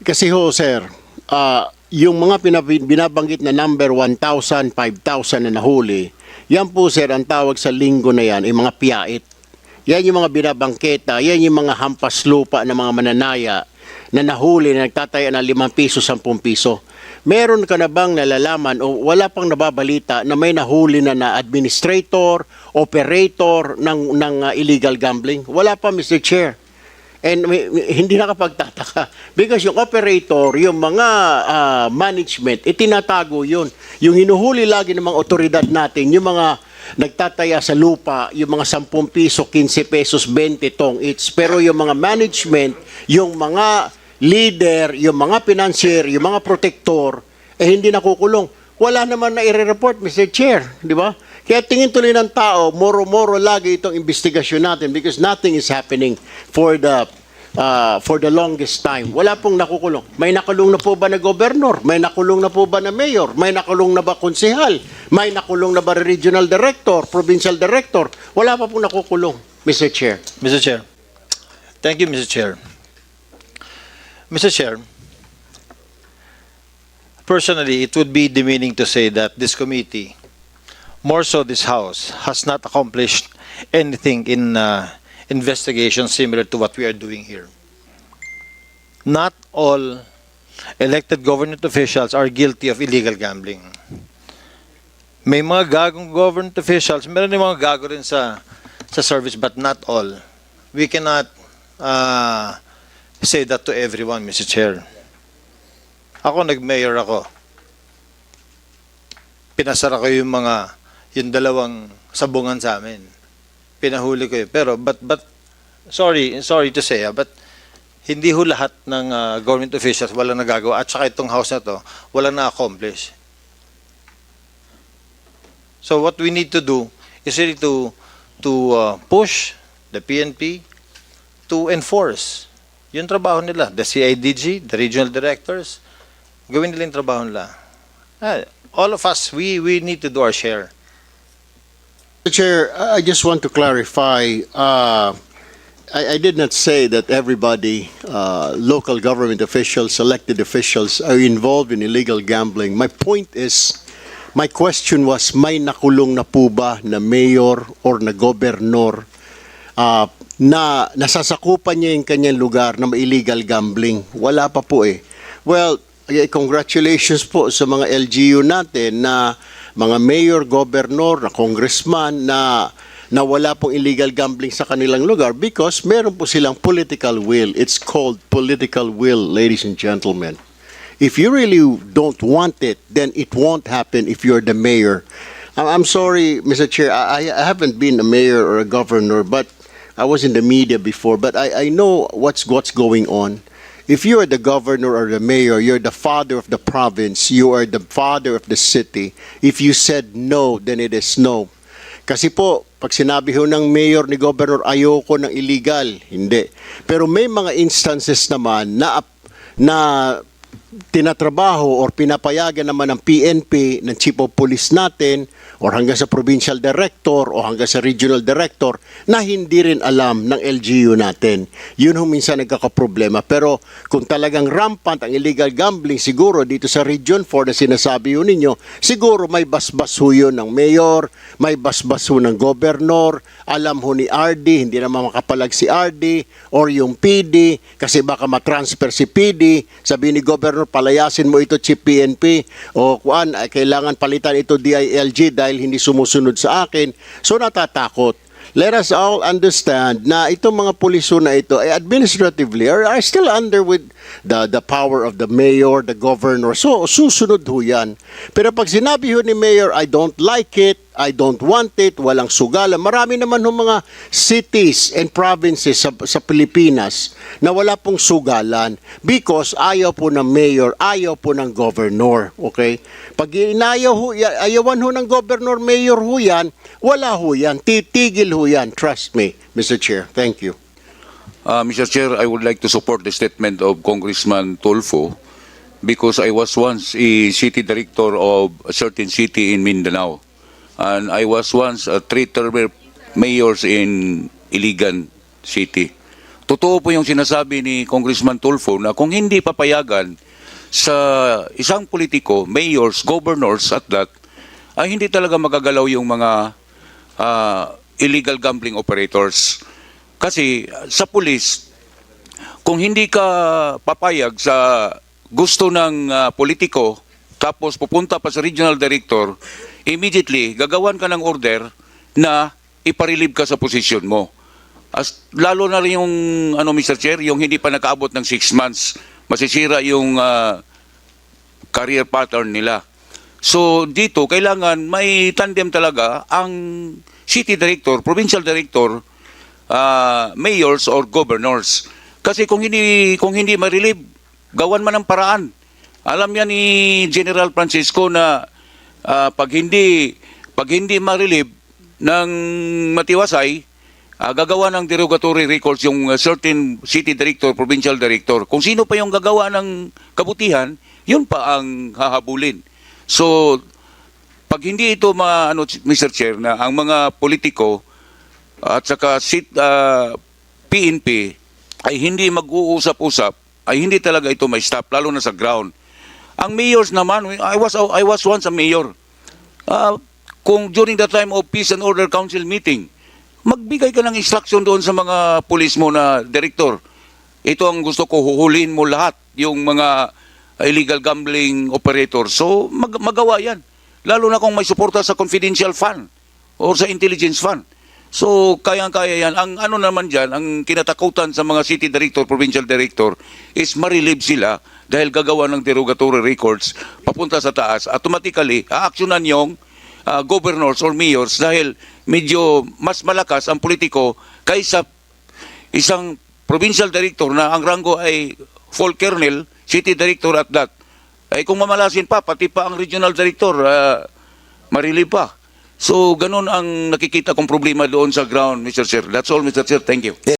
Kasi ho, sir, ah, yung mga binabanggit na number 1,000, 5,000 na nahuli, yan po, sir, ang tawag sa linggo na yan, ay mga piyait. Yan yung mga binabangketa, yan yung mga hampas lupa ng mga mananaya na nahuli na nagtataya ng 5 piso, 10 piso. Meron ka na bang nalalaman o wala pang nababalita na may nahuli na na administrator, operator ng, ng ah, illegal gambling? Wala pa, Mr. Chair. And hindi nakapagtataka. Because yung operator, yung mga ah, management, itinatago yun. Yung hinuhuli lagi ng mga otoridad natin, yung mga nagtataya sa lupa, yung mga 10 piso, 15 pesos, 20 tong each. Pero yung mga management, yung mga leader, yung mga financier, yung mga protector, eh hindi nakukulong. Wala naman na i-report, Mr. Chair, di ba? Kaya tingin tuloy ng tao, moro-moro lagi itong investigasyon natin because nothing is happening for the uh, for the longest time. Wala pong nakukulong. May nakulong na po ba na gobernur? May nakulong na po ba na mayor? May nakulong na ba konsehal? May nakulong na ba regional director, provincial director? Wala pa pong nakukulong, Mr. Chair. Mr. Chair. Thank you, Mr. Chair. Mr. Chair, personally, it would be demeaning to say that this committee, more so this House, has not accomplished anything in uh, investigation similar to what we are doing here. Not all elected government officials are guilty of illegal gambling. May mga gagong government officials, meron din mga gago rin sa sa service but not all. We cannot uh, say that to everyone, Mr. Chair. Ako, nag-mayor ako. Pinasara ko yung mga, yung dalawang sabungan sa amin. Pinahuli ko yun. Pero, but, but, sorry, sorry to say, ah, but, hindi ho lahat ng ah, government officials wala nagagawa. At saka itong house na to, wala na-accomplish. So what we need to do is really to, to uh, push the PNP to enforce yung trabaho nila. The CIDG, the regional directors, gawin nila yung trabaho nila. Ah, all of us, we, we need to do our share. Chair, I just want to clarify, uh, I, I did not say that everybody, uh, local government officials, elected officials are involved in illegal gambling. My point is, my question was, may nakulong na po ba na mayor or na gobernador uh, na nasasakupan niya yung kanyang lugar na illegal gambling? Wala pa po eh. Well, eh, congratulations po sa mga LGU natin na mga mayor, governor, na congressman na na wala pong illegal gambling sa kanilang lugar because meron po silang political will. It's called political will, ladies and gentlemen. If you really don't want it, then it won't happen if you're the mayor. I'm sorry, Mr. Chair, I, I haven't been a mayor or a governor, but I was in the media before, but I, I know what's what's going on. If you are the governor or the mayor, you're the father of the province, you are the father of the city. If you said no, then it is no. Kasi po, pag sinabi ho ng mayor ni governor, ayoko ng illegal, hindi. Pero may mga instances naman na, na tinatrabaho or pinapayagan naman ng PNP, ng chief of police natin, or hanggang sa provincial director o hanggang sa regional director na hindi rin alam ng LGU natin. Yun ho minsan nagkakaproblema. Pero kung talagang rampant ang illegal gambling, siguro dito sa Region 4 na sinasabi ho ninyo, siguro may basbas ho yun ng mayor, may basbas ho ng governor, alam ho ni RD, hindi naman makapalag si RD, or yung PD, kasi baka matransfer si PD, sabi ni governor, palayasin mo ito chief PNP, o kuan, kailangan palitan ito DILG dahil hindi sumusunod sa akin. So natatakot. Let us all understand na itong mga puliso na ito ay administratively are, are still under with the the power of the mayor, the governor. So susunod ho yan. Pero pag sinabi ho ni mayor, I don't like it, I don't want it, walang sugalan. Marami naman ho mga cities and provinces sa, sa Pilipinas na wala pong sugalan because ayaw po ng mayor, ayaw po ng governor. Okay? Pag inayaw ho, ayawan ho ng governor, mayor ho yan, wala ho yan. Titigil ho yan. Trust me, Mr. Chair. Thank you. Uh, Mr. Chair, I would like to support the statement of Congressman Tulfo because I was once a city director of a certain city in Mindanao. And I was once a three-term mayors in Iligan City. totoo po yung sinasabi ni Congressman Tulfo na kung hindi papayagan sa isang politiko, mayors, governors at that, ay hindi talaga magagalaw yung mga ah, illegal gambling operators. Kasi sa pulis, kung hindi ka papayag sa gusto ng ah, politiko, tapos pupunta pa sa regional director, immediately gagawan ka ng order na iparilib ka sa posisyon mo. As, lalo na rin yung, ano, Mr. Chair, yung hindi pa nakaabot ng six months, masisira yung ah, career pattern nila. So dito, kailangan may tandem talaga ang city director, provincial director, ah, mayors or governors. Kasi kung hindi kung hindi ma-relieve, gawan man ng paraan. Alam yan ni General Francisco na ah, pag hindi pag hindi ma-relieve ng matiwasay, ah, gagawa ng derogatory records yung certain city director, provincial director. Kung sino pa yung gagawa ng kabutihan, yun pa ang hahabulin. So, pag hindi ito ma ano Mr. Chair na ang mga politiko at saka sit ah, PNP ay hindi mag-uusap-usap ay hindi talaga ito may stop lalo na sa ground. Ang mayors naman I was I was once a mayor. Ah, kung during the time of peace and order council meeting magbigay ka ng instruction doon sa mga pulis mo na director. Ito ang gusto ko huhulihin mo lahat yung mga illegal gambling operators. So mag- magawa 'yan. Lalo na kung may suporta sa confidential fund or sa intelligence fund. So, kayang-kaya yan. Ang ano naman dyan, ang kinatakutan sa mga city director, provincial director, is marilib sila dahil gagawa ng derogatory records papunta sa taas. Automatically, aaksyonan yung ah, governors or mayors dahil medyo mas malakas ang politiko kaysa isang provincial director na ang rango ay full colonel, city director at that. Ay kung mamalasin pa, pati pa ang regional director, ah, marilib pa. So, ganun ang nakikita kong problema doon sa ground, Mr. Chair. That's all, Mr. Chair. Thank you.